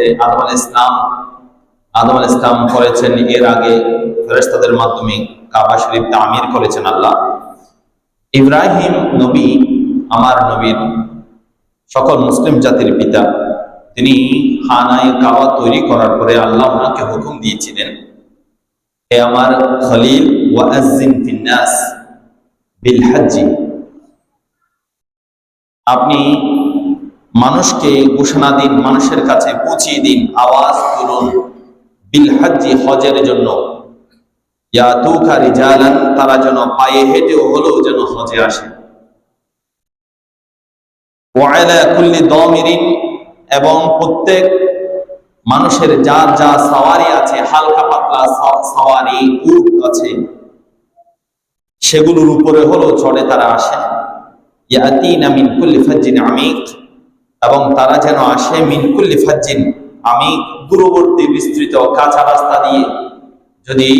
হয়েছে আদম আল ইসলাম আদম আল ইসলাম করেছেন এর আগে ফেরেস্তাদের মাধ্যমে কাবা শরীফ তামির করেছেন আল্লাহ। ইব্রাহিম নবী আমার নবীর সকল মুসলিম জাতির পিতা। তিনি খানায় কাবা তৈরি করার পরে আল্লাহ ওনাকে হুকুম দিয়েছিলেন, হে আমার খলিল ওয়াজিন ফিন্নাস বিল হাজ্জি। আপনি মানুষকে ঘোষণা দিন, মানুষের কাছে পৌঁছিয়ে দিন, আওয়াজ তুলুন। বিল হাজ্জি হজের জন্য। তারা যেন পায়ে হেঁটেও হলেও যেন হজে আসে। এবং প্রত্যেক মানুষের যার যা সাওয়ারি আছে, হালকা পাতলা সাওয়ারি, উট আছে, সেগুলোর উপরে হলো চড়ে তারা আসে। ইয়াতিনা মিন কুল্লি ফাজ্জিন আমিক। এবং তারা যেন আসে মিন কুল্লি ফাজ্জিন আমিক দূরবর্তী বিস্তৃত কাঁচা রাস্তা দিয়ে। যদি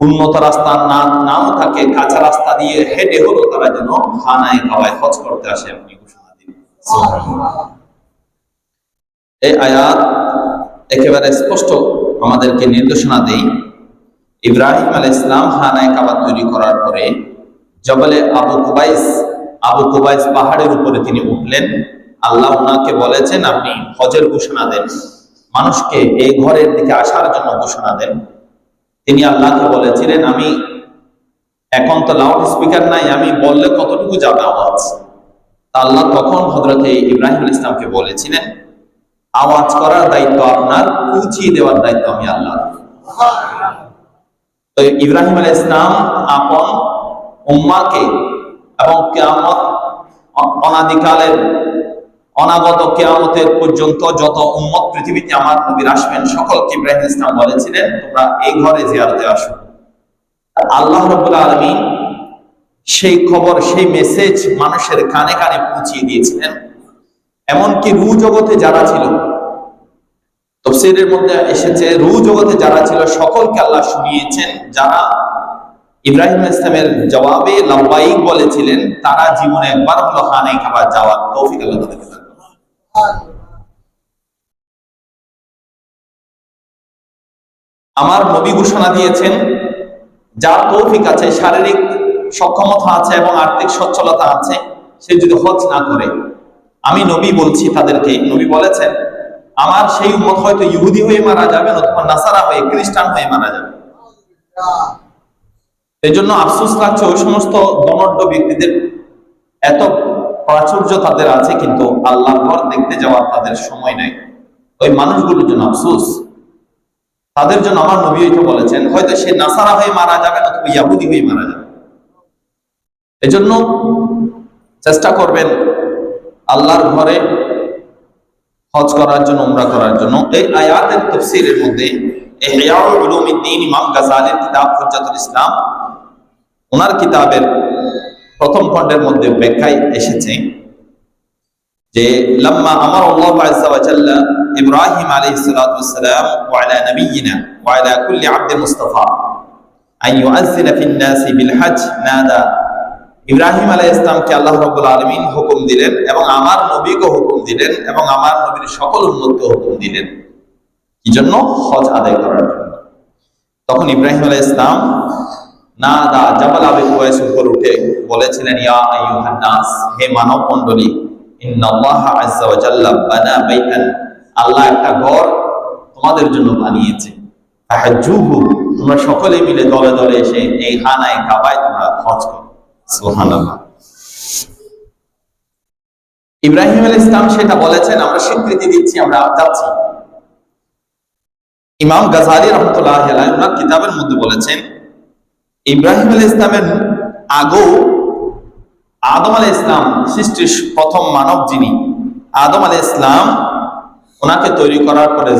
উন্নত রাস্তা না, নাও থাকে, কাঁচা রাস্তা দিয়ে হেঁটে হলো, তারা যেন খানায় খাওয়ায় হজ করতে আসে আপনি ঘোষণা দিন। এই আয়াত একেবারে স্পষ্ট আমাদেরকে নির্দেশনা দেই। ইব্রাহিম আল ইসলাম হানায় কাবা তৈরি করার পরে জবলে আবু কুবাইস আবু কুবাইস পাহাড়ের উপরে তিনি উঠলেন। আল্লাহ ওনাকে বলেছেন, আপনি হজের ঘোষণা দেন। মানুষকে এই ঘরের দিকে আসার জন্য ঘোষণা দেন। তিনি আল্লাহকে বলেছিলেন, আমি এখন তো লাউড স্পিকার নাই, আমি বললে কতটুকু যাবে আওয়াজ? আল্লাহ তখন হজরতে ইব্রাহিম ইসলামকে বলেছিলেন, আওয়াজ করার দায়িত্ব আপনার, পৌঁছিয়ে দেওয়ার দায়িত্ব আমি আল্লাহ তো ইব্রাহিম আল ইসলাম আপন উম্মাকে এবং অ- অনাদিকালের অনাগত কেয়ামতের পর্যন্ত যত উম্মত পৃথিবীতে আমার নবীর আসবেন সকল ইব্রাহিম ইসলাম বলেছিলেন, তোমরা এই ঘরে জিয়ারতে আসো আল্লাহ রবুল্লা আলমিন সেই খবর, সেই মেসেজ মানুষের কানে কানে পৌঁছিয়ে দিয়েছিলেন এমনকি রু জগতে যারা ছিল, তফসিরের মধ্যে এসেছে রু জগতে যারা ছিল, সকলকে আল্লাহ শুনিয়েছেন, যারা ইব্রাহিম ইসলামের জবাবে লম্বাইক বলেছিলেন, তারা জীবনে একবার হলো হানে খাবার যাওয়ার তৌফিক আল্লাহ তাদেরকে। আমার নবী ঘোষণা দিয়েছেন যার তৌফিক আছে শারীরিক সক্ষমতা আছে এবং আর্থিক সচ্ছলতা আছে সে যদি হজ না করে আমি নবী বলছি তাদেরকে নবী বলেছেন আমার সেই উম্মত হয়তো ইহুদি হয়ে মারা যাবে অথবা নাসারা হয়ে খ্রিস্টান হয়ে মারা যাবে। এই জন্য আফসোস লাগছে ওই সমস্ত ধনাঢ্য ব্যক্তিদের এত প্রাচুর্য তাদের আছে, কিন্তু আল্লাহর ঘর দেখতে যাওয়ার তাদের সময় নেই। ওই মানুষগুলোর জন্য আফসোস। তাদের জন্য আমার নবী বলেছেন, হয়তো সে নাসারা হয়ে মারা যাবে অথবা ইয়াহুদি হয়ে মারা যাবে। এজন্য চেষ্টা করবেন আল্লাহর ঘরে হজ করার জন্য, উমরা করার জন্য। এই আয়াতের তফসিরের মধ্যে ইমাম গাজালির কিতাব ইসলাম, ওনার কিতাবের প্রথম খণ্ডের মধ্যে ব্যাখ্যায় এসেছে যে, লাম্মা আমার আল্লাহ জাল্লা ইব্রাহিম আলাইহিস সালাম ওয়া আলা নাবিয়িনা ওয়া আলা কুল্লি আবদিন মুস্তাফা নাসি বিল হজ নাদা। ইব্রাহিম আল্লাহ হুকুম দিলেন এবং আমার নবীকে হুকুম দিলেন এবং আমার নবীর সকল উম্মতকে হুকুম দিলেন। কি জন্য? হজ আদায় করার জন্য। তখন ইব্রাহিম আলাইহিস ইসলাম না দা জাবাল উপর উঠে বলেছিলেন, ইয়া আইয়ুহান নাস, হে মানব মণ্ডলী ইন্নাল্লাহ আযজা ওয়া জাল্লা বানা বাইতান। আল্লাহ একটা ঘর তোমাদের জন্য বানিয়েছে। ফাহাজ্জুহু, তোমরা সকলে মিলে দলে দলে এসে এই হানায় কাবায় তোমরা হজ করো। সুবহানাল্লাহ। ইব্রাহিম আলাইহিস ইসলাম সেটা বলেছেন, আমরা স্বীকৃতি দিচ্ছি, আমরা যাচ্ছি। ইমাম গাজালি রহমতুল্লাহ কিতাবের মধ্যে বলেছেন ইব্রাহিম আল ইসলামের আগেও আদম আল ইসলাম সৃষ্টির প্রথম মানব যিনি, আদম আল ইসলাম ওনাকে তৈরি করার পরে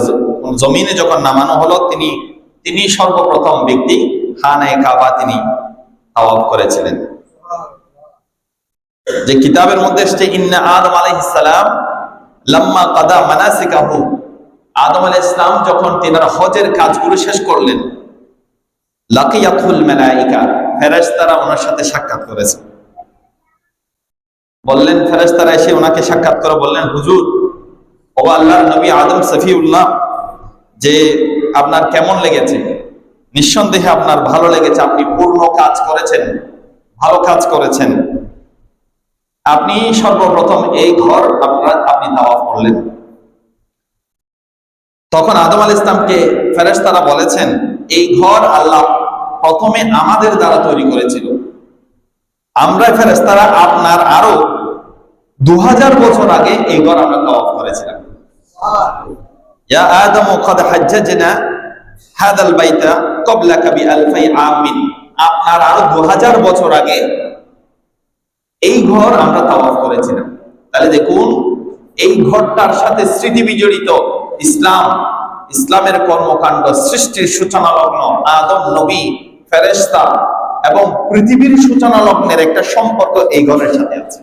জমিনে যখন নামানো হলো, তিনি তিনি সর্বপ্রথম ব্যক্তি খানায় কাবা তিনি তাওয়াফ করেছিলেন। যে কিতাবের মধ্যে এসছে, ইন্না আদম আলাইহিস সালাম লাম্মা কাদা মানাসিকাহু। আদম আলাইহিস সালাম যখন তিনারা হজের কাজগুলো শেষ করলেন মালাইকা, ফেরেশতারা ওনার সাথে সাক্ষাৎ করেছে। বললেন, ফেরেশতারা এসে ওনাকে সাক্ষাৎ করে বললেন, হুজুর, ও আল্লাহর নবী আদম সফিউল্লাহ, যে আপনার কেমন লেগেছে? নিঃসন্দেহে আপনার ভালো লেগেছে, আপনি পূর্ণ কাজ করেছেন, ভালো কাজ করেছেন। আপনি সর্বপ্রথম এই ঘর আপনার, আপনি তাওয়াফ করলেন। তখন আদম আল ইসলামকে ফেরেস তারা বলেছেন, এই ঘর আল্লাহ প্রথমে আমাদের দ্বারা তৈরি করেছিল। আমরা ফেরেস তারা আপনার আরও দু বছর আগে এই ঘর আমরা তওয়াফ করেছিলাম। ইয়া আদম, কদ হাজ্জাজনা হাদাল বাইতা ক্বাবলাকা বিআলফাই আমিন। আপনার আরও 2000 বছর আগে এই ঘর আমরা তাওয়াফ করেছিলাম। তাহলে দেখুন এই ঘরটার সাথে স্মৃতি বিজড়িত ইসলাম, ইসলামের কর্মকাণ্ড, সৃষ্টির সূচনা লগ্ন আদম, নবী, ফেরেশতা এবং পৃথিবীর সূচনা লগ্নের একটা সম্পর্ক এই ঘরের সাথে আছে।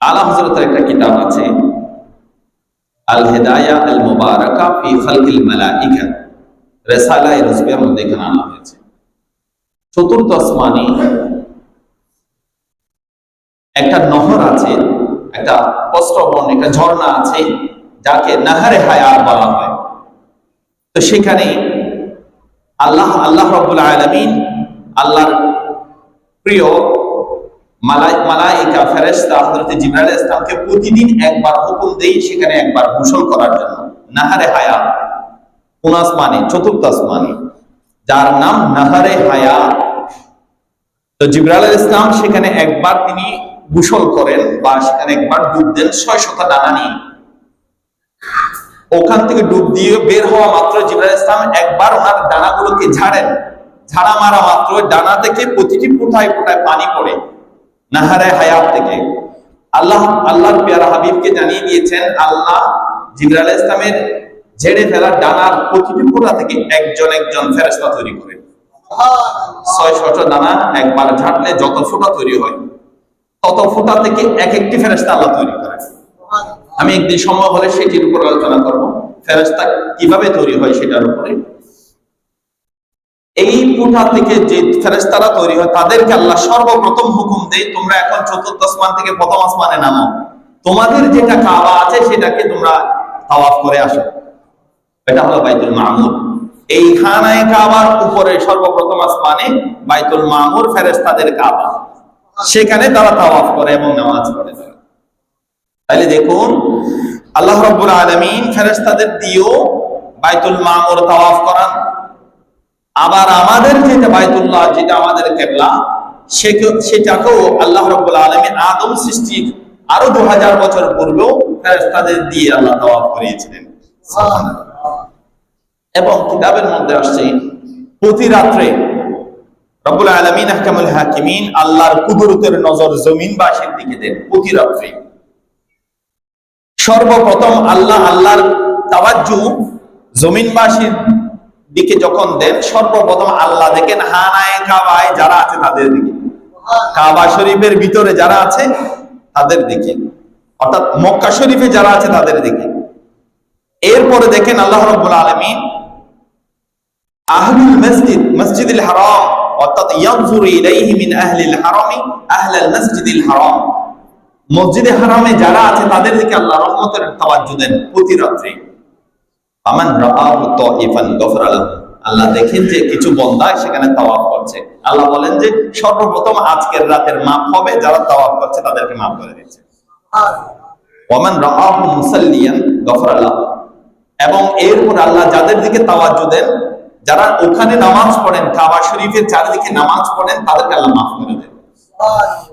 আলা হযরতের একটা কিতাব আছে আল হিদায়া আল মুবারাকা ফি খালকিল মালাইকা। মধ্যে এখানে আনা হয়েছে। চতুর্থ আসমানি একটা নহর আছে, একটা প্রস্রবণ একটা ঝর্ণা আছে, যাকে নাহারে হায়াত বলা হয়। তো সেখানে আল্লাহ আল্লাহ রব্বুল আলামিন আল্লাহর প্রিয় মালাই মালাইকা ফেরেশতা হযরত জিবরাইল ইসলামকে প্রতিদিন একবার হুকুম দেই সেখানে একবার গোসল করার জন্য। নাহারে হায়াত, কোন আসমানে? চতুর্থ আসমানে। যার নাম নাহারে হায়াত। তো জিবরাইল ইসলাম সেখানে একবার তিনি গোসল করেন বা সেখানে একবার ডুব দেন ছয় শত ডানা নিয়ে ওখান থেকে ডুব দিয়ে বের হওয়া মাত্র জিবরাইল ইসলাম একবার ওনার ডানাগুলোকে ঝাড়েন। ঝাড়া মারা মাত্র ডানা থেকে প্রতিটি ফুটায় ফুটায় পানি পড়ে, নাহারে হায়াত থেকে। আল্লাহ, আল্লাহর পেয়ারা হাবিবকে জানিয়ে দিয়েছেন, আল্লাহ জিবরাইল ইসলামের ঝেড়ে ফেলা ডানার প্রতিটি ফোঁটা থেকে একজন একজন ফেরেশতা তৈরি করে ছয় শত দানা একবার ঝাড়লে যত ফোঁটা তৈরি হয়। তত ফোঁটা থেকে এক একটি ফেরেশতা আল্লাহ তৈরি করে আমি একদিন সময় হলে সেটির উপর আলোচনা করব। ফেরেশতা কীভাবে তৈরি হয় সেটার উপরে। এই পুঠা থেকে যে ফেরেশতারা তৈরি হয় তাদেরকে আল্লাহ সর্বপ্রথম হুকুম দেয় তোমরা এখন চতুর্থ আসমান থেকে প্রথম আসমানে নামো। তোমাদের যেটা কাবা আছে সেটাকে তোমরা তাওয়াফ করে আসো। এটা হলো বাইতুল মামুর। এই খানায় কাবার উপরে সর্বপ্রথম আসমানে বাইতুল মামুর ফেরেস্তাদের কাবা। সেখানে তারা তাওয়াফ করে এবং নামাজ পড়ে। তাহলে দেখুন, আল্লাহ রব্বুল আলামিন ফেরেশতাদের দিয়েও বাইতুল মামুর তাওয়াফ করান। আবার আমাদের যেটা বাইতুল্লাহ, যেটা আমাদের কেবলা সেটাকেও আল্লাহ রব্বুল আলমী আদম সৃষ্টির আরও দু হাজার বছর পূর্বেও ফেরেস্তাদের দিয়ে আল্লাহ তাওয়াফ করিয়েছিলেন। এবং কিতাবের মধ্যে আসছে, প্রতি রাত্রে রব্বুল আলমিন আহকামুল হাকিমিন আল্লাহর কুদরতের নজর জমিনবাসীর দিকে দেন প্রতি রাত্রে। সর্বপ্রথম আল্লাহ আল্লাহর তাওয়াজ্জু জমিনবাসীর দিকে যখন দেন, সর্বপ্রথম আল্লাহ দেখেন হানায় কাবায় যারা আছে তাদের দিকে। কাবা শরীফের ভিতরে যারা আছে তাদের দিকে। অর্থাৎ মক্কা শরীফে যারা আছে তাদের দিকে। এরপরে দেখেন আল্লাহ রব্বুল আলমিন আহলুল মসজিদ, মসজিদুল হারাম অর্থাৎ ইয়ানজুরু ইলাইহি মিন আহলিল হারামি আহলাল মসজিদিল হারাম। মসজিদে হারামে যারা আছে, তাদের দিকে আল্লাহ রহমতের তাওয়াজ্জু দেন প্রতি আমান রাআহু তাইফান গফরা লাহু। আল্লাহ দেখেন যে কিছু সেখানে করছে। আল্লাহ বলেন যে সর্বপ্রথম আজকের রাতের মাপ হবে, যারা তাওয়াফ করছে তাদেরকে মাফ করে দিচ্ছে। রাআহু মুসাল্লিয়ান গফরা এবং এরপর আল্লাহ যাদের দিকে তাওয়াজ্জু দেন যারা ওখানে নামাজ পড়েন, কাবা শরীফের চারিদিকে নামাজ পড়েন, তাদেরকে আল্লাহ মাফ করে দেন।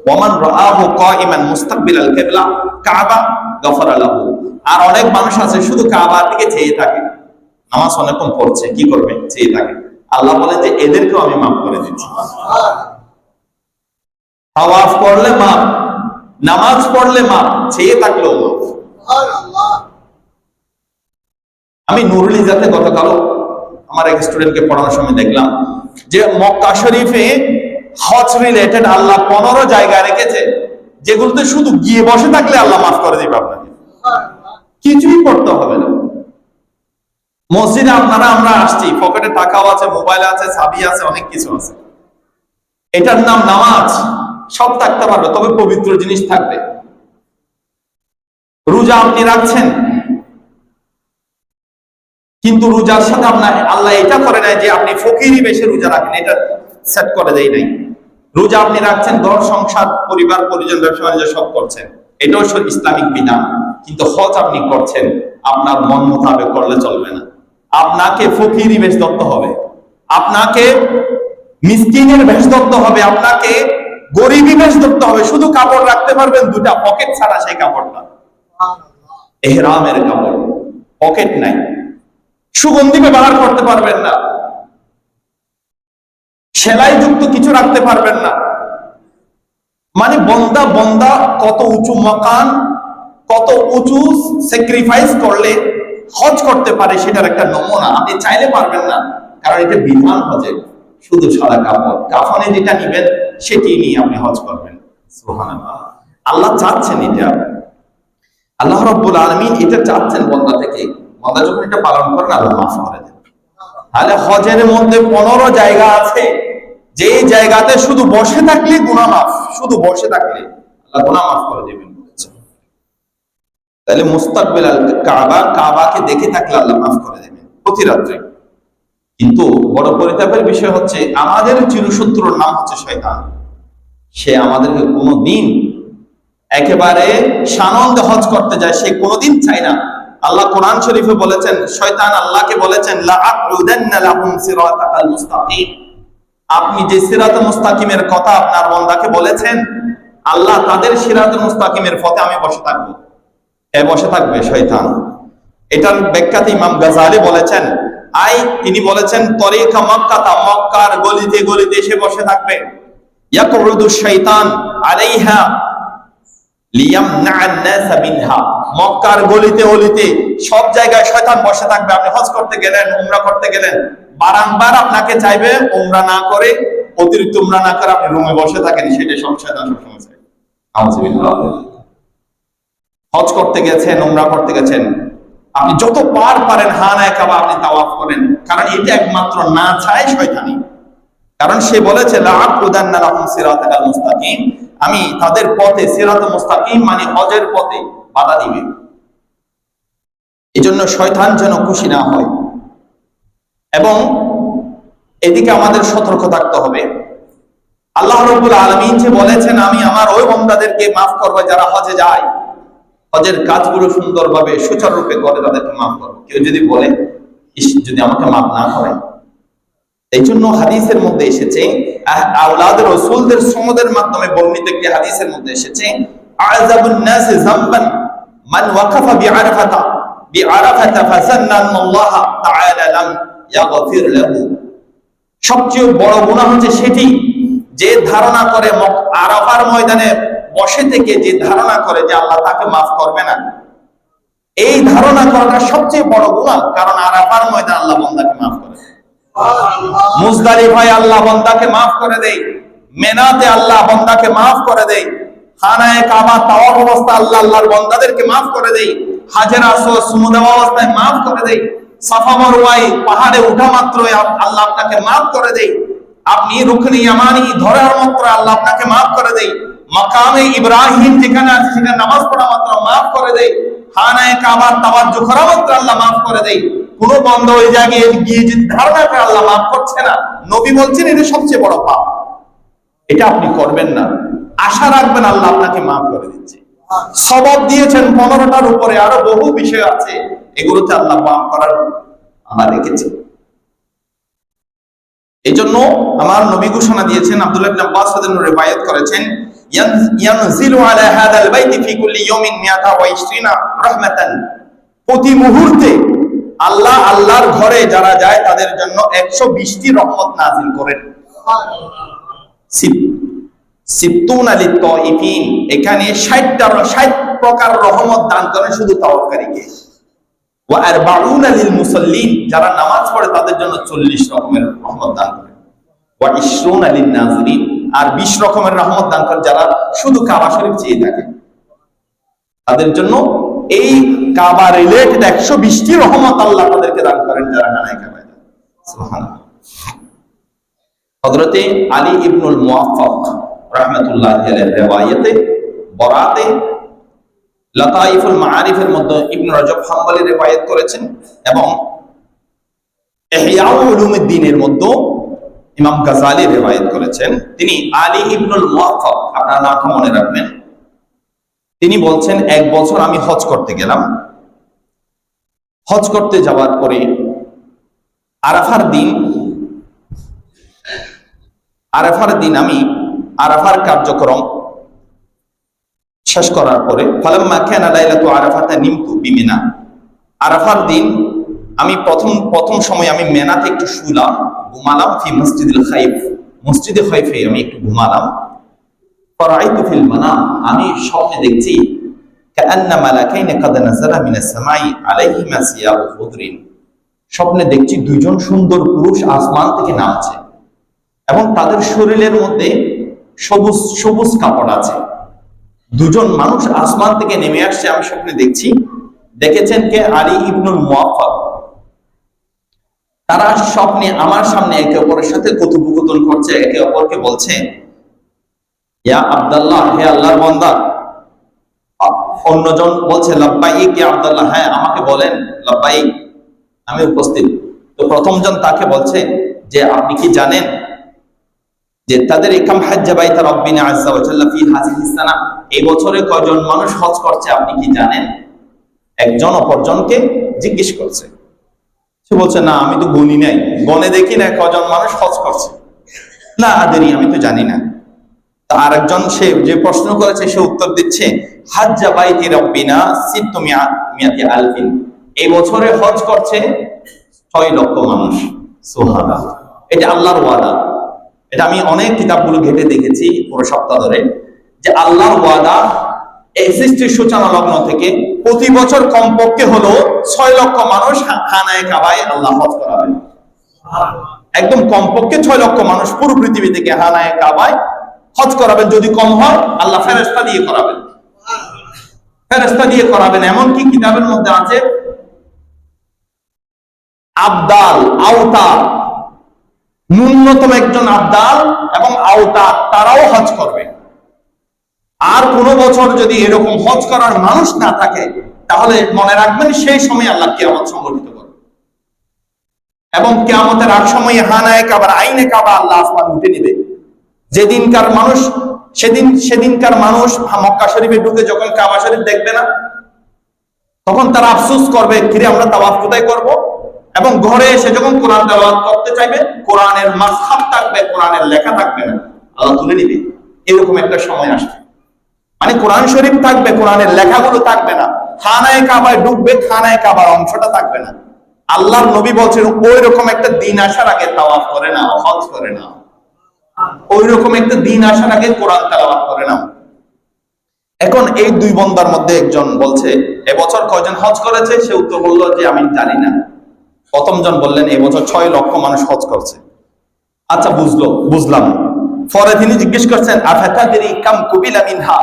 ওয়ামান রাআহু কাইমান মুস্তাকবিলাল কিবলা, কাবা আর অনেক মানুষ আছে শুধু কাবার দিকে চেয়ে থাকে। নামাজ পড়ছে, কি করবে? চেয়ে থাকে। আল্লাহ বলে যে, এদেরকেও আমি মাফ করে দিচ্ছি। তাওয়াফ করলে মাফ, নামাজ পড়লে মাফ, চেয়ে থাকলেও মাফ। আমি নুরুল ইজাতে গতকাল আমার এক স্টুডেন্টকে পড়ানোর সময় দেখলাম যে মক্কা শরীফে হজ রিলেটেড আল্লাহ পনেরো জায়গায় রেখেছে, যেগুলোতে শুধু গিয়ে বসে থাকলে আল্লাহ মাফ করে দিবে আপনাকে। কিছুই করতে হবে না। মসজিদে আপনারা, আমরা আসছি, পকেটে টাকাও আছে, মোবাইল আছে, চাবি আছে, অনেক কিছু আছে। এটার নাম নামাজ, সব থাকতে পারবে, তবে পবিত্র জিনিস থাকবে। রোজা আপনি রাখছেন কিন্তু রোজার সাথে আপনার আল্লাহ এটা করে নাই যে আপনি ফকিরি বেশি রোজা রাখেন এটা সেট করে দেয় নাই। রোজা আপনি রাখছেন ঘর সংসার পরিবার পরিজন ব্যবসা বাণিজ্য সব করছেন। এটাও সব ইসলামিক বিধান। কিন্তু হজ আপনি করছেন আপনার মন মোতাবেক করলে চলবে না। আপনাকে ফকিরি বেশ ধরতে হবে। আপনাকে মিসকিনের বেশ ধরতে হবে আপনাকে গরিবী বেশ দত্ত হবে। শুধু কাপড় রাখতে পারবেন দুটা পকেট ছাড়া সেই কাপড়টা। এহরামের কাপড়। পকেট নাই। সুগন্ধি ব্যবহার করতে পারবেন না। সেলাই যুক্ত কিছু রাখতে পারবেন না। মানে বন্দা বন্দা কত উঁচু মকান, কত উঁচু স্যাক্রিফাইস করলে হজ করতে পারে সেটার একটা নমুনা। আপনি চাইলে পারবেন না, কারণ এটা বিধান হজে। শুধু সাদা কাপড়। কাফনে যেটা নিবেন, সেটি নিয়ে আপনি হজ করবেন। আল্লাহ চাচ্ছেন এটা। আল্লাহ রব্বুল আলমিন এটা চাচ্ছেন বন্দা থেকে। বন্দা যখন এটা পালন করেন আল্লাহ মাফ করে দেন। তাহলে হজের মধ্যে পনেরো জায়গা আছে। যে জায়গাতে শুধু বসে থাকলে গুণা মাফ, শুধু বসে থাকলে আল্লাহ গুণা মাফ করে দেবেন তাহলে মুস্তাকবিল আল কাবা, কাবাকে দেখে থাকলে আল্লাহ মাফ করে দেবেন প্রতি রাত্রে। কিন্তু বড় পরিতাপের বিষয় হচ্ছে, আমাদের চিরশত্রুর নাম হচ্ছে শয়তান। সে আমাদেরকে কোনো দিন একেবারে সানন্দে হজ করতে যায়, সে কোনোদিন চায় না। আল্লাহ কোরআন শরীফে বলেছেন, শয়তান আল্লাহকে বলেছেন আপনি যে সিরাত মুস্তাকিমের কথা আপনার বন্দাকে বলেছেন, আল্লাহ তাদের সিরাত মুস্তাকিমের পথে আমি বসে থাকব। এ বসে থাকবে শয়তান। এটার ব্যাখ্যাতে ইমাম গাজালি বলেছেন, আই, তিনি বলেছেন, তরিকা মক্কাতা মক্কার গলিতে গলিতে এসে বসে থাকবে। ইয়াকুদু শয়তান আলাইহা মক্কার গলিতে অলিতে সব জায়গায় শয়তান বসে থাকবে। আপনি হজ করতে গেলেন, উমরা করতে গেলেন। বারংবার আপনাকে চাইবে উমরা না করে, অতিরিক্ত উমরা না করে আপনি রুমে বসে থাকেন সেটা সব শয়তান সবসময় চাই হজ করতে গেছেন, উমরা করতে গেছেন। আপনি যত পার পারেন হা না একাবা আপনি তাওয়াফ করেন। কারণ এটা একমাত্র না চায় শয়তানি। কারণ সে বলেছে আমি তাদের পথে, সিরাত মুস্তাকিম মানে হজের পথে বাধা দিবে। এজন্য শয়তান যেন খুশি না হয়। এবং এদিকে আমাদের সতর্ক থাকতে হবে। আল্লাহ রবুল আলমিন যে বলেছেন, আমি আমার ওই বন্দাদেরকে মাফ করব যারা হজে যায়। হজের কাজগুলো সুন্দরভাবে সুচারুরূপে করে তাদেরকে মাফ করব। কেউ যদি বলে যদি আমাকে মাফ না করে। এই জন্য হাদিসের মধ্যে এসেছে রসুলদের সমদের মাধ্যমে বর্ণিত একটি হাদিসের মধ্যে এসেছে, আযাবুন নাস যামবান মান ওয়াকাফা বিআরাফাতা বিআরাফাতা ফাসান্না আল্লাহ তাআলা লাম ইয়াগফির লাহু। সবচেয়ে বড় গুনাহ হচ্ছে সেটি, যে ধারণা করে আরাফার ময়দানে বসে থেকে যে ধারণা করে যে আল্লাহ তাকে মাফ করবে না। এই ধারণা করাটা সবচেয়ে বড় গুনাহ, কারণ আরাফার ময়দান আল্লাহ বান্দাকে মুজদারি ভাই, আল্লাহ বন্দাকে মাফ করে দেই। মেনাতে আল্লাহ বন্দাকে মাফ করে দেই। খানায় কাবা তাওয়াফ অবস্থা, আল্লাহ আল্লাহর বন্দাদেরকে মাফ করে দেই। হাজের আসো সুমুদাব অবস্থায় মাফ করে দেই। সাফা মারওয়াই পাহাড়ে ওঠা মাত্র আল্লাহ আপনাকে মাফ করে দেই। আপনি রুকনি ইয়ামানি ধরার মাত্র আল্লাহ আপনাকে মাফ করে দেই। মাকামে ইব্রাহিম যেখানে আছে, সেখানে নামাজ পড়া মাত্র মাফ করে দেই। খানায় কাবার তাওয়াজ্জু করা মাত্র আল্লাহ মাফ করে দেই। কোন বন্ধ ওই জায়গায় গিয়ে যে আল্লাহ মাফ করছে না, নবী বলছেন এটা সবচেয়ে বড় পাপ। এটা আপনি করবেন না। আশা রাখবেন আল্লাহ আপনাকে মাফ করে দিচ্ছে। সবব দিয়েছেন পনেরোটার উপরে, আরও বহু বিষয় আছে, এগুলোতে আল্লাহ মাফ করার আল্লাহ এই জন্য আমার নবী ঘোষণা দিয়েছেন, আব্দুল্লাহ আব্বাস করেছেন ইয়ানজিলু আলা হাদাল বাইতি ফি কুল্লি ইয়াউমিন 120 রাহমাতান। প্রতি মুহূর্তে আল্লাহ আল্লাহর ঘরে যারা যায়, তাদের জন্য একশো বিশটি রহমত নাজিল করেন। এখানে ষাটটা ষাট প্রকার রহমত দান করেন শুধু তাওয়াক্কারীকে ওয়া আরবাউন আলিল মুসাল্লিন যারা নামাজ পড়ে, তাদের জন্য চল্লিশ রকমের রহমত দান করেন। ওয়া ইশরুন আলিন নাজরিন আর বিশ রকমের রহমত দান করেন যারা শুধু কাবা শরীফ চেয়ে থাকে। তাদের জন্য এই কাবা রিলেটেড একশো বিশটি রহমত আল্লাহ তাদেরকে দান করেন যারা হানায় কাবায় হজরতে আলী ইবনুল রহমতুল্লাহ রেওয়ায়তে, বরাতে, লতাইফুল মধ্যে ইবনে রজব হাম্বলি রেওয়ায়াত করেছেন এবং ইহয়া উলুমুদ্দিনের মধ্যে ইমাম গাজালি রেওয়ায়াত করেছেন, তিনি আলী ইবনুল মুওয়াফফাক আপনার নামটা মনে রাখবেন, তিনি বলছেন, এক বছর আমি হজ করতে গেলাম। হজ করতে যাওয়ার পরে আরাফার দিন আরাফার দিন আমি আরাফার কার্যক্রম শেষ করার পরে, ফালাম্মা কানা লাইলাতু আরাফাতা নিমতু বিমিনা। আরাফার দিন আমি প্রথম প্রথম সময় আমি মেনাতে একটু শুলাম। ঘুমালাম ফি খাইফ। মসজিদে খাইফে আমি একটু ঘুমালাম। ফরাইতু ফিল মানাম, আমি স্বপ্নে দেখছি কান্না মালাকাইন কাদ নাযালা মিনাস সামাই আলাইহিমা সিয়াবু খুদরিন স্বপ্নে দেখছি দুইজন সুন্দর পুরুষ আসমান থেকে নামছে এবং তাদের শরীরের মধ্যে সবুজ সবুজ কাপড় আছে। দুজন মানুষ আসমান থেকে নেমে আসছে, আমি স্বপ্নে দেখছি। দেখেছেন কে? আলী ইবনুল মুয়াফফাক তারা স্বপ্নে আমার সামনে একে অপরের সাথে কথোপকথন করছে, একে অপরকে বলছে, ইয়া হে আল্লাহর বান্দা অন্যজন বলছে লাব্বাই কে আব্দুল্লাহ হ্যাঁ আমাকে বলেন লাব্বাই আমি উপস্থিত। তো প্রথমজন তাকে বলছে যে, আপনি কি জানেন যে তাদের একাম হাজ্জা বাইতা রব্বিনা আজ্জা ওয়া ফি হাযিহিস এই বছরে কয়জন মানুষ হজ করছে, আপনি কি জানেন? একজন অপরজনকে জিজ্ঞেস করছে। বলছে, না, আমি তো গুনি নাই। গনে দেখি না কজন মানুষ হজ করছে। না আদেরি আমি তো জানি না। তা আরেকজন সে যে প্রশ্ন করেছে, সে উত্তর দিচ্ছে, হাজ্জা রব্বিনা মিয়াতি এই বছরে হজ করছে ছয় লক্ষ মানুষ। এটা আল্লাহর ওয়াদা। এটা আমি অনেক কিতাবগুলো ঘেটে দেখেছি পুরো সপ্তাহ ধরে, যে আল্লাহর ওয়াদা এই সৃষ্টির সূচনা লগ্ন থেকে প্রতি বছর কমপক্ষে হলো ছয় লক্ষ মানুষ খানায় কাবায় আল্লাহ হজ করাবেন একদম কমপক্ষে ছয় লক্ষ মানুষ পুরো পৃথিবী থেকে হানায় কাবায় হজ করাবেন। যদি কম হয়, আল্লাহ ফেরেস্তা দিয়ে করাবেন। ফেরেস্তা দিয়ে করাবেন। এমন কি কিতাবের মধ্যে আছে? আবদাল আওতা ন্যূনতম একজন আবদাল এবং আওতা তারাও হজ করবে। আর কোন বছর যদি এরকম হজ করার মানুষ না থাকে, তাহলে মনে রাখবেন সেই সময় আল্লাহ কিয়ামত সংগঠিত করবে। এবং কিয়ামতের আগ সময়ে হানায় কাবার, আইনে কাবা আল্লাহ আসমান উঠে নেবে যেদিনকার মানুষ, সেদিন, সেদিনকার মানুষ মক্কা শরীফে ঢুকে যখন কাবা শরীফ দেখবে না, তখন তারা আফসোস করবে, কিরে, আমরা তাওয়াফ কোথায় করব? এবং ঘরে এসে যখন কোরআন তেলাওয়াত করতে চাইবে, কোরআনের মাসহাব থাকবে, কোরআনের লেখা থাকবে না। আল্লাহ তুলে নিবে। এরকম একটা সময় আসবে। মানে কোরআন শরীফ থাকবে, কোরআনের লেখাগুলো থাকবে না। খানায় কাবায় ডুববে, খানায় কাবার অংশটা থাকবে না। আল্লাহর নবী বলছেন ওই রকম একটা দিন আসার আগে তাওয়াফ করে না হজ করে না ওই রকম একটা দিন আসার আগে কোরআন তেলাওয়াত করে না এখন এই দুই বন্দার মধ্যে একজন বলছে, এবছর কয়জন হজ করেছে? সে উত্তর বলল যে, আমি জানি না। প্রথম জন বললেন, এবছর ছয় লক্ষ মানুষ হজ করছে। আচ্ছা বুঝলো, বুঝলাম। পরে তিনি জিজ্ঞেস করছেন আফাতাদেরই কাম কুবিলা মিনহা?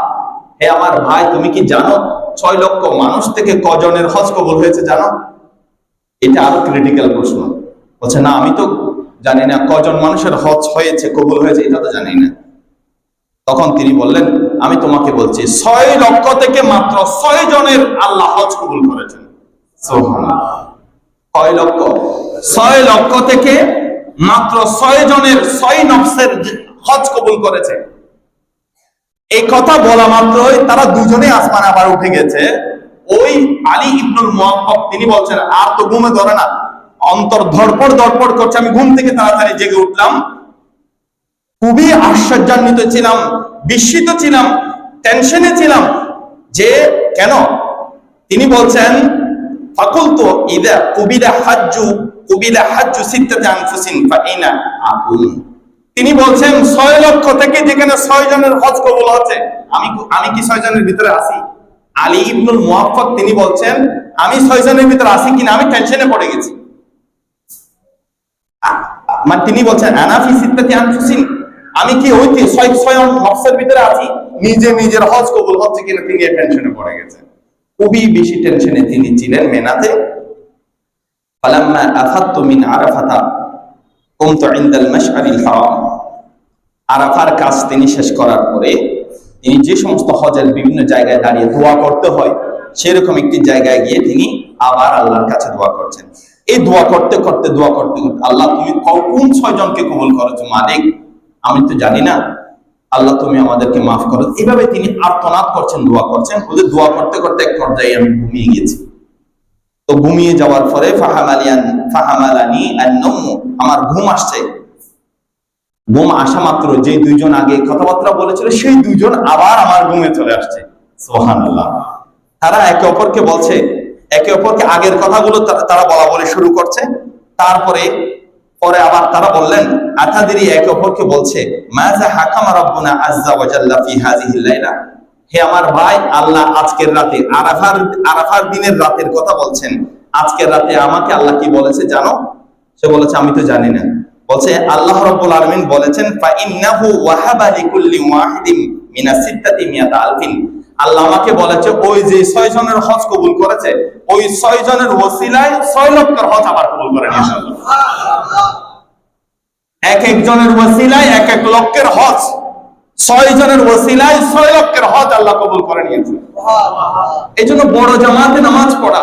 হে আমার ভাই, তুমি কি জানো ছয় লক্ষ মানুষ থেকে কজনের হজ কবুল হয়েছে জানো? এটা আরও ক্রিটিক্যাল প্রশ্ন। বলছে, না, আমি তো জানি না কজন মানুষের হজ হয়েছে, কবুল হয়েছে, এটা তো জানি না। তখন তিনি বললেন, আমি তোমাকে বলছি, ছয় লক্ষ থেকে মাত্র ছয় জনের আল্লাহ হজ কবুল করেছেন। ছয় লক্ষ? ছয় লক্ষ থেকে মাত্র ছয় জনের ছয় নফসের হজ কবুল করেছে। এই কথা বলা মাত্রই তারা দুজনে আসমানে আবার উঠে গেছে। ওই আলী ইবনুল মুয়াফফাক তিনি বলছেন, আর তো ঘুমে ধরে না। অন্তর ধড়পড় ধড়পড় করছে, আমি ঘুম থেকে তাড়াতাড়ি জেগে উঠলাম। খুবই আশ্চর্যান্বিত ছিলাম, বিস্মিত ছিলাম টেনশনে ছিলাম যে, কেন? তিনি বলছেন ফাকুল তো ইদা কুবিলা হাজ্জু কুবিলা হাজ্জু সিত্তাতি আনফুসিন, ফাইনা আকুল। তিনি বলছেন ছয় লক্ষ থেকে যেখানে ছয় জনের হজ কবুল হচ্ছে, আমি আমি কি ছয় জনের ভিতরে আছি? আলী ইবনুল মুয়াফফাক তিনি বলছেন, আমি ছয় জনের ভিতরে আছি কিনা, আমি টেনশনে পড়ে গেছি। তিনি বলছেন আনাফি সিত্তাতি আনফুসিন আমি কি ওই ছয় ছয় নফসের ভিতরে আছি? নিজে নিজের হজ কবুল হচ্ছে কিনা, তিনি টেনশনে পড়ে গেছেন। খুবই বেশি টেনশনে তিনি ছিলেন মেনাতে। ফালাম্মা আফাত্তু মিন আরাফাতা। কুমতু ইনদাল মাশআরিল হারাম। আরাফার কাজ তিনি শেষ করার পরে তিনি যে সমস্ত হজের বিভিন্ন জায়গায় দাঁড়িয়ে দোয়া করতে হয়, সেরকম একটি জায়গায় গিয়ে তিনি আবার আল্লাহর কাছে দোয়া করছেন। এই দোয়া করতে করতে, দোয়া করতে আল্লাহ, তুমি কোন ছয় জনকে কবুল করেছ? মালিক, আমি তো জানি না। আল্লাহ, তুমি আমাদেরকে মাফ করো। এভাবে তিনি আর্তনাদ করছেন, দোয়া করছেন। ওদের দোয়া করতে করতে এক পর্যায়ে আমি ঘুমিয়ে গেছি তো ঘুমিয়ে যাওয়ার পরে ফাহামালিয়ান, ফাহামালানি আর আমার ঘুম আসছে। ঘুম আসা মাত্র যে দুইজন আগে কথাবার্তা বলেছিল, সেই দুইজন আবার আমার ঘুমে চলে আসছে। সুবহানাল্লাহ। তারা একে অপরকে বলছে, একে অপরকে আগের কথাগুলো তারা- বলা বলে শুরু করছে। তারপরে, পরে আবার তারা বললেন, আতাদিরি একে অপরকে বলছে, মাযা হাকামা রাব্বুনা আযজা ওয়া জাল্লা ফি হাযিহিল লাইলা? হে আমার ভাই আল্লাহ আজকের রাতে আরাফার আরাফার দিনের রাতের কথা বলছেন। আজকের রাতে আমাকে আল্লাহ কি বলেছে জানো? সে বলেছে আমি তো জানি না। বলছে আল্লাহ রাব্বুল আলামিন বলেছেন ফা ইন্নাহু ওয়াহাবা লিকুল্লি ওয়াহিদিন মিনা সিত্তাতি মিয়াতা আলফিন। আল্লাহ আমাকে বলেছে ওই যে ছয় জনের হজ কবুল করেছে ওই ছয় জনের ওসিলায় ছয় লক্ষের হজ আবার কবুল করে নিয়েছে আল্লাহ। এক একজনের ওসিলায় এক এক লক্ষের হজ। ছয় জনের ওসিলায় ছয় লক্ষের হজ আল্লাহ কবুল করে নিয়েছে। এই জন্য বড় জামাতে নামাজ পড়া।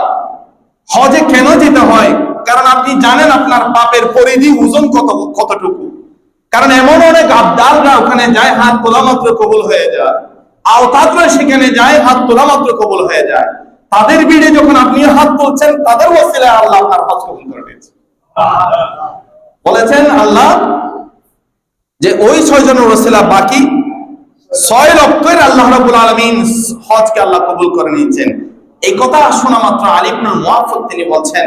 হজে কেন যেতে হয়? কারণ আপনি জানেন আপনার পাপের পরিধি, ওজন কত কতটুকু। কারণ এমন অনেক আবদালরা ওখানে যায়, হাত তোলা মাত্র কবুল হয়ে যায়। আওতাদরা সেখানে যায়, হাত তোলা মাত্র কবুল হয়ে যায়। তাদের ভিড়ে যখন আপনি হাত তুলছেন, তাদের ওসিলায় আল্লাহ আপনার হজ কবুল করে নিয়েছে। বলেছেন আল্লাহ যে ওই ছয় জনের ওসিলা বাকি ছয় লক্ষের আল্লাহ রাব্বুল আলামিন হজকে আল্লাহ কবুল করে নিয়েছেন। এই কথা শোনা মাত্র আলিবনুল মুআফফাক তিনি বলছেন,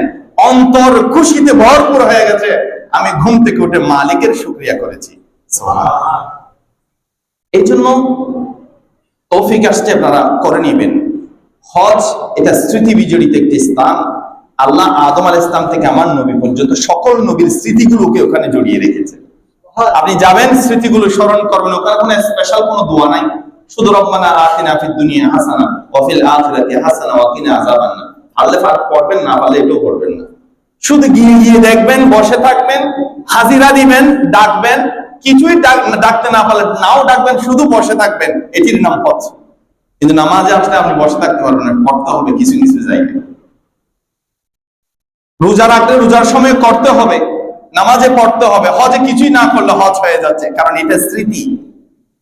অন্তর খুশিতে ভরপুর হয়ে গেছে, আমি ঘুম থেকে উঠে মালিকের শুকরিয়া করেছি। এই জন্য তৌফিক আসছে, আপনারা করে নেবেন। হজ এটা স্মৃতি বিজড়িত একটি স্থান। আল্লাহ আদম আল ইসলাম থেকে আমার নবী পর্যন্ত সকল নবীর স্মৃতিগুলোকে ওখানে জড়িয়ে রেখেছে আপনি যাবেন, স্মৃতিগুলো স্মরণ করবেন। ওখানে কোনো স্পেশাল কোনো দোয়া নাই। শুধু রব্বানা আতিনা ফিদ দুনিয়া হাসানা, ওয়া ফিল আখিরাতি হাসানা, ওয়া কিনা আযাবান নার। পারলে পার- পড়বেন, না পারলে এটাও পড়বেন না। শুধু গিয়ে গিয়ে দেখবেন, বসে থাকবেন, হাজিরা দিবেন, ডাকবেন, কিছুই ডাকতে না পারলে নাও ডাকবেন, শুধু বসে থাকবেন, এটির নাম হজ। কিন্তু নামাজে আসলে আপনি বসে থাকতে পারবেন না, পড়তে হবে, কিছু কিছু জায়গায় রোজা রাখলে রোজার সময় করতে হবে। নামাজে পড়তে হবে, হজে কিছুই না করলে হজ হয়ে যাচ্ছে, কারণ এটা স্মৃতি।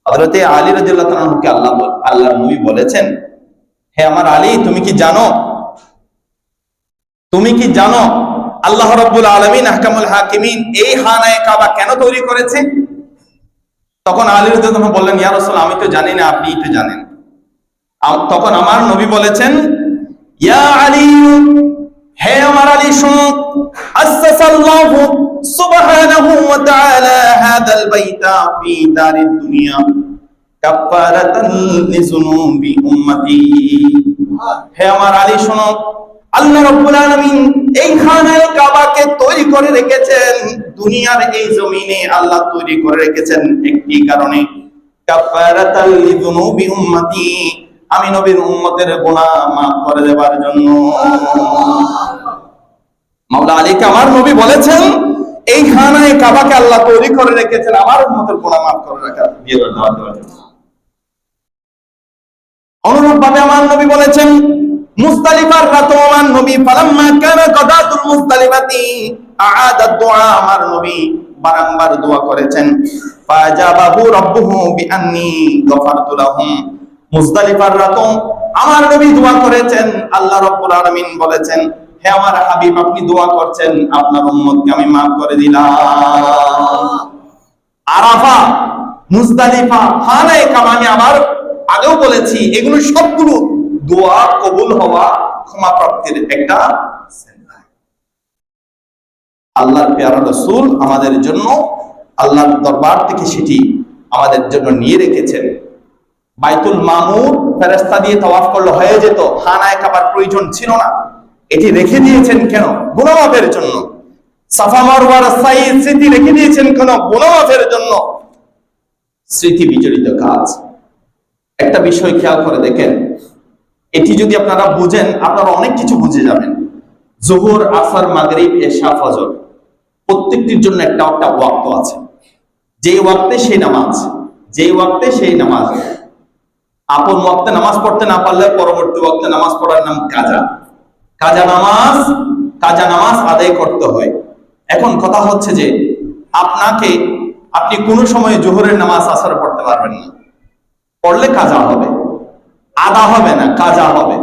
হযরতে আলী তাআলাকে আল্লাহ বল- নবী বলেছেন, হে আমার আলী, তুমি কি জানো? তুমি কি জানো? আল্লাহ রাব্বুল আলামিন আহকামুল হাকিমিন এই হানায়ে কাবা কেন তৈরি করেছে? তখন আলী তাআলা বললেন, ইয়া রাসূল, আমি তো জানি না আপনিই তো জানেন। তখন আমার নবী বলেছেন, ইয়া আলী হে আমার আলী শুনো আসসাসাল্লাহু সুবহানাহু ওয়া তাআলা হাদাল বাইতা ফি দারিদ দুনিয়া কাফারাতান লিযুনুবি উম্মতি। হে আমার আলী শুনো আল্লাহ রাব্বুল আলামিন এই খানায় কাবাকে তৈরি করে রেখেছেন, দুনিয়ার এই জমিনে আল্লাহ তৈরি করে রেখেছেন একটি কারণে কাফারাতাল লিযুনুবি উম্মতি। আমি নবীর উম্মতের গুনাহ মাফ করে দেবার জন্য। মাওলা আলীকে আমার নবী বলেছেন, এই খানায় কাবাকে আল্লাহ তৈরি করে রেখেছেন, আমার উম্মতের গুনাহ মাফ করে রাখা, দিয়ে দেওয়ার জন্য অনুরূপ ভাবে আমার নবী বলেছেন, মুস্তালিফার রাত আমার নবী, ফালাম্মা কানা কাদাতুল মুস্তালিফাতি, আআদা দুআ। আমার নবী বারংবার দোয়া করেছেন, ফাজাবাহু রাব্বুহু বিআন্নি গফারতু লাহুম। মুস্তালিফার রাত আমার নবী দোয়া করেছেন, আল্লাহ রাব্বুল আলামিন বলেছেন, হে আমার হাবিব, আপনি দোয়া করছেন, আপনার উম্মতকে আমি maaf করে দিলাম। আরাফা, মুজদালিফা হানায় কাবা আমি আবার আগেও বলেছি, এগুলো সবগুলো দোয়া কবুল হওয়া ক্ষমা প্রাপ্তির একটা আল্লাহর পেয়ারা রসুল আমাদের জন্য, আল্লাহর দরবার থেকে সেটি আমাদের জন্য নিয়ে রেখেছেন। বাইতুল মামুর ফেরেস্তা দিয়ে তওয়াফ করলে, হয়ে যেত। হানায় কাবার প্রয়োজন ছিল না। এটি রেখে দিয়েছেন কেন? গুণমাপের জন্য। সাফা মারওয়ার সাই স্মৃতি রেখে দিয়েছেন কেন? গুণমাপের জন্য। স্মৃতি বিজড়িত কাজ। একটা বিষয় খেয়াল করে দেখেন। এটি যদি আপনারা বুঝেন, আপনারা অনেক কিছু বুঝে যাবেন। জোহর, আসর, মাগরিব, এশা, ফজর। প্রত্যেকটির জন্য একটা একটা ওয়াক্ত আছে। যেই ওয়াক্তে সেই নামাজ। যেই ওয়াক্তে সেই নামাজ। আপন ওয়াক্তে নামাজ পড়তে না পারলে পরবর্তী ওয়াক্তে নামাজ পড়ার নাম কাজা। কাজা নামাজ কাজা নামাজ আদায় করতে হয়। এখন কথা হচ্ছে যে, আপনাকে, আপনি কোনো সময় জোহরের নামাজ আসার পড়তে পারবেন না। পড়লে কাজা হবে। আদা হবে না, কাজা হবে।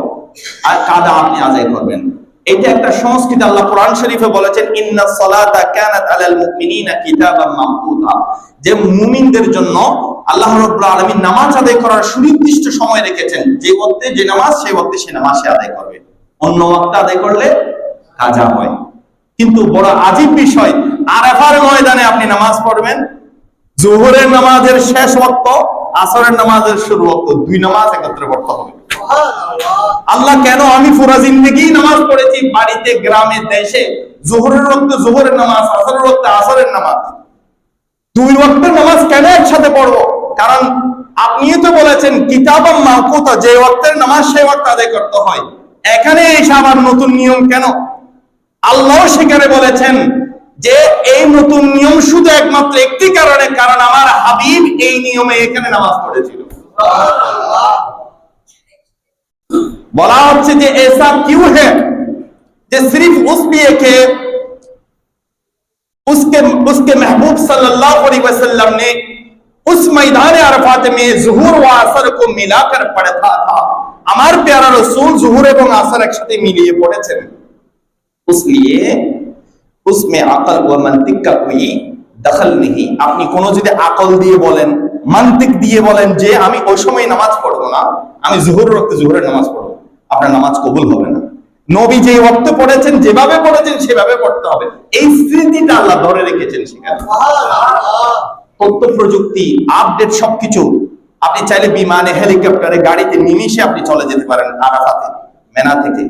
আর কাজা আপনি আদায় করবেন। এটা একটা সংস্কৃতি আল্লাহ কোরআন শরীফে বলেছেন, ইন্না সালাতা কানাত আলাল মুমিনিনা কিতাবাম মামকুতা যে মুমিনদের জন্য আল্লাহ রাব্বুল আলামিন নামাজ আদায় করার সুনির্দিষ্ট সময় রেখেছেন। যে ওয়াক্তে যে নামাজ, সেই ওয়াক্তে সে নামাজ আদায় করবে। অন্য ওয়াক্তে আদায় করলে কাজা হয়। কিন্তু বড় আজীব বিষয়, আরাফার ময়দানে আপনি নামাজ পড়বেন, জোহরের নামাজের শেষ ওয়াক্ত, আসরের নামাজের শুরু ওয়াক্ত, দুই নামাজ একত্রে পড়তে হবে। আল্লাহ কেন আমি পুরা জিন্দগি নামাজ পড়েছি? বাড়িতে, গ্রামে, দেশে। জোহরের রক্ত জোহরের নামাজ, আসরের রক্ত আসরের নামাজ। দুই ওয়াক্তের নামাজ কেন একসাথে পড়ব? কারণ আপনি তো বলেছেন কিতাবাম মাহকুতা যে ওয়াক্তের নামাজ সেই ওয়াক্ত আদায় করতে হয়। এখানে এসে আবার নতুন নিয়ম কেন? আল্লাহ সেখানে বলেছেন যে, এই নতুন নিয়ম শুধু একমাত্র একটি কারণে, কারণ আমার হাবিব এই নিয়মে এখানে নামাজ পড়েছিল। बोला आपसे जे ऐसा क्यों है जे सिर्फ उस लिए के उसके उसके महबूब सल्लल्लाहु अलैहि वसल्लम ने उस मैदान अरफात में जुहूर व असर को मिलाकर पढ़ा था আমার প্যারা রসুল জুহুর এবং আসর একসাথে মিলিয়ে পড়েছেন इसलिए उसमें अकल व मंतिक का कोई দখল নেই আপনি কোনো যদি আকল দিয়ে বলেন মান্তিক দিয়ে বলেন যে আমি ওই সময় নামাজ পড়বো না আমি জুহুর রক্তে জুহুরের নামাজ পড়বো আপনার নামাজ কবুল হবে না। নবী যে ওয়াক্তে পড়েছেন যেভাবে পড়েছেন সেভাবে পড়তে হবে। এই স্মৃতিটা আল্লাহ ধরে রেখেছেন সেখানে। তথ্য প্রযুক্তি আপডেট সবকিছু আপনি চাইলে বিমানে হেলিকপ্টারে গাড়িতে নিমিশে আপনি চলে যেতে পারেন আরাফাতে মেনা থেকে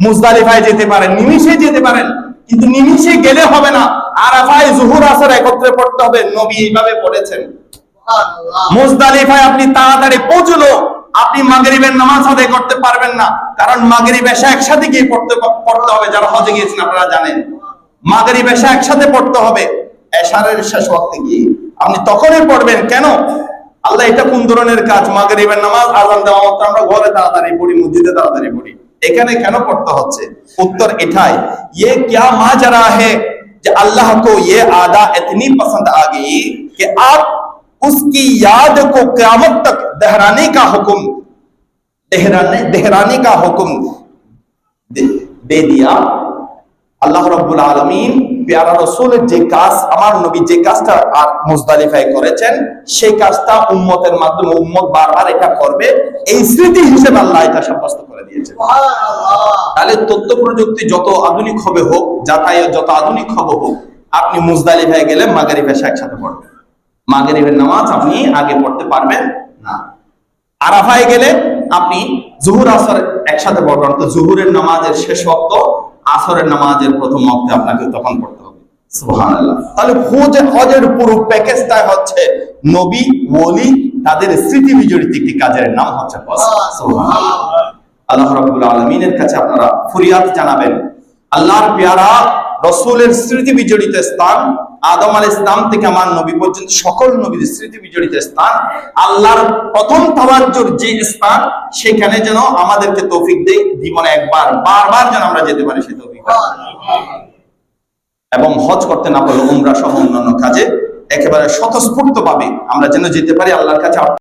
মুজদালিফায় যেতে পারেন নিমিশে যেতে পারেন কিন্তু নিমিশে গেলে হবে না। আরাফায় জুহুর আসর একত্রে পড়তে হবে। নবী এইভাবে পড়েছেন। মুজদালিফায় আপনি তাড়াতাড়ি পৌঁছলো। আপনি মাগরিবের নামাজ আদায় করতে পারবেন না কারণ মাগরিব এসা একসাথে গিয়ে পড়তে পড়তে হবে যারা হজে গিয়েছেন আপনারা জানেন মাগরিব এসা একসাথে পড়তে হবে এশারের শেষ ওয়াক্তে গিয়ে আপনি তখনই পড়বেন কেন আল্লাহ এটা কোন ধরনের কাজ মাগরিবের নামাজ আজান দেওয়া মাত্র আমরা ঘরে তাড়াতাড়ি পড়ি মসজিদে তাড়াতাড়ি পড়ি এখানে কেন পড়তে হচ্ছে উত্তর এটাই ये क्या माजरा है कि अल्लाह को ये आदा इतनी पसंद आ गई कि आप उसकी याद को क्यामत तक दोहराने का हुक्म दोहराने दोहराने का हुक्म दे, दे दिया আল্লাহ রব্বুল আলমিন পেয়ারা রসুলের যে কাজ আমার নবী যে কাজটা আর মুজদালিফায় করেছেন সেই কাজটা উম্মতের মাধ্যমে উম্মত বারবার এটা করবে এই স্মৃতি হিসেবে আল্লাহ এটা সাব্যস্ত করে দিয়েছে তাহলে তথ্য প্রযুক্তি যত আধুনিক হবে হোক যাতায়াত যত আধুনিক হবে হোক আপনি মুজদালিফায় গেলে মাগারিফ এসে একসাথে পড়বেন মাগরিবের নামাজ আপনি আগে পড়তে পারবেন না। আরাফায় গেলে আপনি জুহুর আসর একসাথে পড়বেন তো জুহুরের নামাজের শেষ ওয়াক্ত, আসরের নামাজের প্রথম ওয়াক্তে আপনাকে তখন পড়তে হবে। সুবহানাল্লাহ। তাহলে হজে, হজের পুরো হচ্ছে নবী ওলি তাদের স্মৃতি বিজড়িত একটি কাজের নাম হচ্ছে আল্লাহ রাব্বুল আলামিনের কাছে আপনারা ফরিয়াদ জানাবেন। আল্লাহর পেয়ারা রসুলের স্মৃতি বিজড়িত স্থান, আদম আল ইসলাম থেকে আমার নবী পর্যন্ত সকল নবীর স্মৃতি বিজড়িত স্থান। আল্লাহর প্রথম তাওয়াজ্জুর যে স্থান, সেখানে যেন আমাদেরকে তৌফিক দেয়, জীবনে একবার, বারবার যেন আমরা যেতে পারি সে তৌফিক। এবং হজ করতে না পারলে উমরা সহ অন্যান্য কাজে একেবারে স্বতঃস্ফূর্ত ভাবে আমরা যেন যেতে পারি, আল্লাহর কাছে